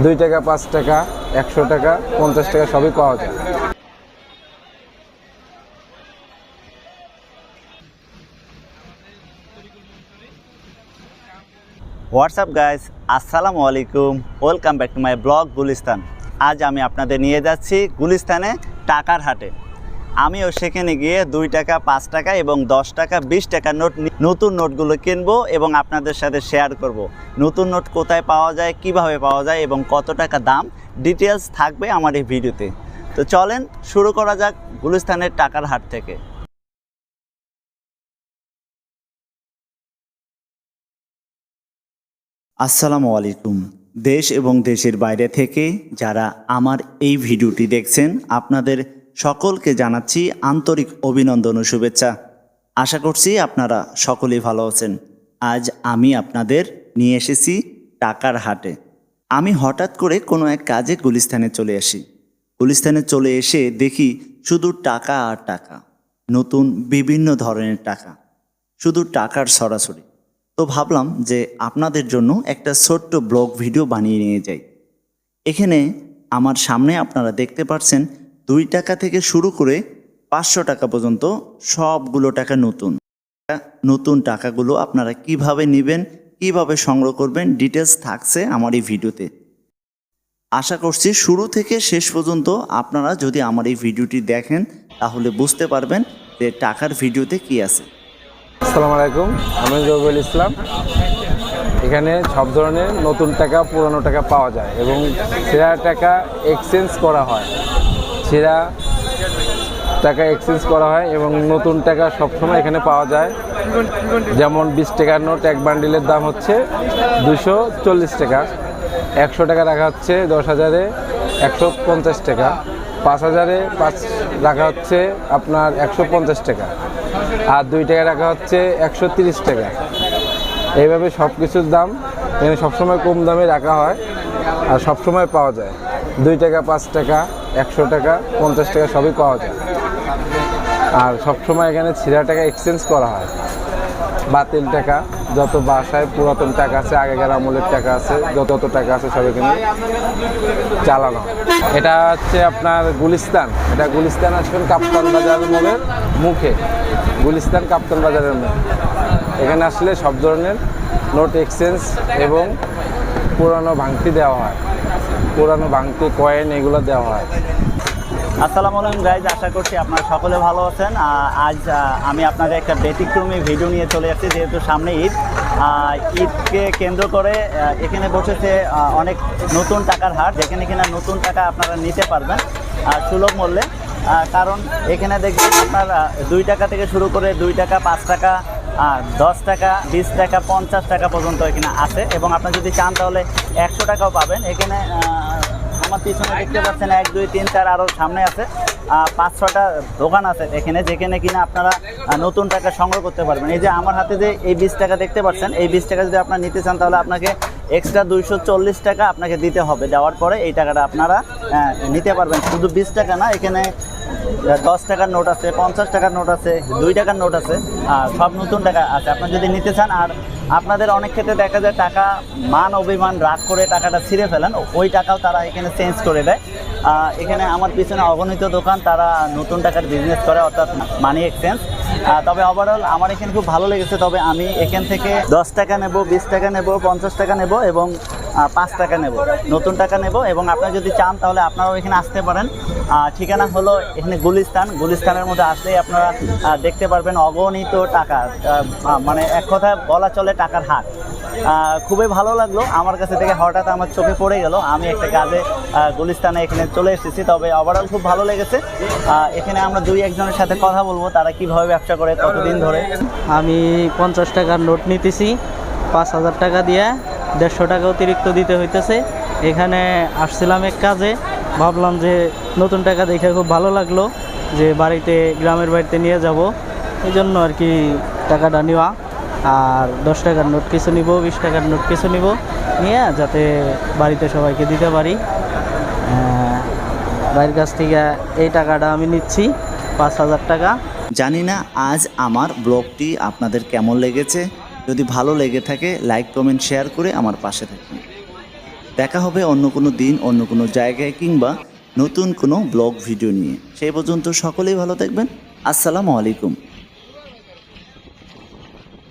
দুই টাকা, পাঁচ টাকা, একশো টাকা, পঞ্চাশ টাকা সবই পাওয়া যায়। হোয়াটসঅ্যাপ গাইস আসসালামু আলাইকুম। Welcome back to my blog Gulistan আজ আমি আপনাদের নিয়ে যাচ্ছি গুলিস্তানে টাকার হাটে। আমিও সেখানে গিয়ে দুই টাকা, পাঁচ টাকা এবং দশ টাকা, বিশ টাকা নোট নতুন নোটগুলো কিনবো এবং আপনাদের সাথে শেয়ার করব। নতুন নোট কোথায় পাওয়া যায়, কীভাবে পাওয়া যায় এবং কত টাকা দাম ডিটেলস থাকবে আমার এই ভিডিওতে। তো চলেন শুরু করা যাক গুলিস্তানের টাকার হাট থেকে। আসসালামু আলাইকুম। দেশ এবং দেশের বাইরে থেকে যারা আমার এই ভিডিওটি দেখছেন, আপনাদের সকলকে জানাচ্ছি আন্তরিক অভিনন্দন ও শুভেচ্ছা। আশা করছি আপনারা সকলেই ভালো আছেন। আজ আমি আপনাদের নিয়ে এসেছি টাকার হাটে। আমি হঠাৎ করে কোনো এক কাজে গুলিস্তানে চলে আসি। গুলিস্তানে চলে এসে দেখি শুধু টাকা আর টাকা, নতুন বিভিন্ন ধরনের টাকা, শুধু টাকার সরাসরি। তো ভাবলাম যে আপনাদের জন্য একটা ছোট্ট ব্লগ ভিডিও বানিয়ে নিয়ে যাই। এখানে আমার সামনে আপনারা দেখতে পাচ্ছেন দুই টাকা থেকে শুরু করে পাঁচশো টাকা পর্যন্ত সবগুলো টাকা নতুন। নতুন টাকাগুলো আপনারা কীভাবে নেবেন, কীভাবে সংগ্রহ করবেন ডিটেলস থাকছে আমার এই ভিডিওতে। আশা করছি শুরু থেকে শেষ পর্যন্ত আপনারা যদি আমার এই ভিডিওটি দেখেন, তাহলে বুঝতে পারবেন যে টাকার ভিডিওতে কি আছে। আসসালামু আলাইকুম, আমি জহুরুল ইসলাম। এখানে সব ধরনের নতুন টাকা, পুরনো টাকা পাওয়া যায় এবং ছেঁড়া টাকা এক্সচেঞ্জ করা হয়। ছেঁড়া টাকা এক্সচেঞ্জ করা হয় এবং নতুন টাকা সবসময় এখানে পাওয়া যায়। যেমন বিশ টাকার নোট, এক বান্ডিলের দাম হচ্ছে দুশো চল্লিশ টাকা। একশো টাকা রাখা হচ্ছে দশ হাজারে, একশো পঞ্চাশ টাকা। পাঁচ হাজারে পাঁচ রাখা হচ্ছে আপনার একশো পঞ্চাশ টাকা। আর দুই টাকা রাখা হচ্ছে একশো তিরিশ টাকা। এইভাবে সব কিছুর দাম এখানে সবসময় কম দামে রাখা হয় আর সবসময় পাওয়া যায়। দুই টাকা, পাঁচ টাকা। একশো টাকা, পঞ্চাশ টাকা সবই পাওয়া যায়। আর সবসময় এখানে ছিঁড়া টাকা এক্সচেঞ্জ করা হয়। বাতিল টাকা, যত বাসায় পুরাতন টাকা আছে, আগেকার আমলের টাকা আছে, যত যত টাকা আছে সব এখানে চালানো। এটা হচ্ছে আপনার গুলিস্তান। এটা গুলিস্তান আসবেন কাপ্তান বাজার মোড়ের মুখে। গুলিস্তান কাপ্তান বাজারের মুখে। এখানে আসলে সব ধরনের নোট এক্সচেঞ্জ এবং পুরানো ভাঙতি দেওয়া হয়। পুরানো ভাঙতি কয়েন এগুলো দেওয়া হয়। আসসালামু আলাইকুম গাইজ আশা করছি আপনারা সকলে ভালো আছেন। আজ আমি আপনাদের একটা ব্যতিক্রমী ভিডিও নিয়ে চলে যাচ্ছি যেহেতু সামনে ঈদ। ঈদকে কেন্দ্র করে এখানে বসেছে অনেক নতুন টাকার হাট যেখানে কিনা নতুন টাকা আপনারা নিতে পারবেন সুলভ মূল্যে। কারণ এখানে দেখবেন আপনার দুই টাকা থেকে শুরু করে দুই টাকা, পাঁচ টাকা দশ টাকা, বিশ টাকা, পঞ্চাশ টাকা পর্যন্ত এখানে আছে। এবং আপনি যদি চান তাহলে একশো টাকাও পাবেন। এখানে আমার পিছনে দেখতে পাচ্ছেন এক, দুই, তিন, চার আরও সামনে আছে। পাঁচ, ছটা দোকান আছে এখানে, যেখানে কিনা আপনারা নতুন টাকা সংগ্রহ করতে পারবেন। এই যে আমার হাতে যে এই বিশ টাকা দেখতে পাচ্ছেন, এই বিশ টাকা যদি আপনারা নিতে চান তাহলে আপনাকে এক্সট্রা দুইশো চল্লিশ টাকা আপনাকে দিতে হবে। দেওয়ার পরে এই টাকাটা আপনারা নিতে পারবেন। শুধু বিশ টাকা না, এখানে দশ টাকার নোট আছে, পঞ্চাশ টাকার নোট আছে, দুই টাকার নোট আছে, আর সব নতুন টাকা আছে। আপনারা যদি নিতে চান, আর আপনাদের অনেক ক্ষেত্রে দেখা যায় টাকা মান, অভিমান, রাগ করে টাকাটা ছিঁড়ে ফেলেন, ওই টাকাও তারা এখানে চেঞ্জ করে দেয়। এখানে আমার পিছনে অগণিত দোকান, তারা নতুন টাকার বিজনেস করে, অর্থাৎ মানি এক্সচেঞ্জ তবে ওভারঅল আমার এখানে খুব ভালো লেগেছে, তবে আমি এখান থেকে দশ টাকা নেব, বিশ টাকা নেব, পঞ্চাশ টাকা নেব এবং পাঁচ টাকা নেব। নতুন টাকা নেব এবং আপনারা যদি চান তাহলে আপনারাও এখানে আসতে পারেন। ঠিকানা হলো এখানে গুলিস্তান। গুলিস্তানের মধ্যে আসলেই আপনারা দেখতে পারবেন অগণিত টাকা। মানে এক কথায় বলা চলে টাকার হাট খুবই ভালো লাগল। আমার কাছে থেকে হঠাৎ আমার চোখে পড়ে গেল। আমি একটা কাজে গুলিস্তানে এখানে চলে এসেছি। তবে ওভারঅল খুব ভালো লেগেছে। এখানে আমরা দুই একজনের সাথে কথা বলব। তারা কীভাবে ব্যবসা করে কতদিন ধরে? আমি পঞ্চাশ টাকার নোট নিতেছি। পাঁচ হাজার টাকা দিয়ে দেড়শো টাকা অতিরিক্ত দিতে হইতেছে। এখানে আসছিলাম এক কাজে, ভাবলাম যে নতুন টাকা দেখে খুব ভালো লাগল যে বাড়িতে গ্রামের বাড়িতে নিয়ে যাব। এই জন্য আর কি টাকাটা নেওয়া। আর দশ টাকার নোট কিছু নিব, বিশ টাকার নোট কিছু নিব নিয়ে যাতে বাড়িতে সবাইকে দিতে পারি। ভাইয়ের কাছ থেকে এই টাকাটা আমি নিচ্ছি, পাঁচ হাজার টাকা। জানি না আজ আমার ব্লগটি আপনাদের কেমন লেগেছে। যদি ভালো লেগে থাকে লাইক কমেন্ট শেয়ার করে আমার পাশে থাকুন দেখা হবে অন্য কোনো দিন, অন্য কোনো জায়গায় কিংবা নতুন কোনো ব্লগ ভিডিও নিয়ে। সেই পর্যন্ত সকলেই ভালো থাকবেন। আসসালামু আলাইকুম।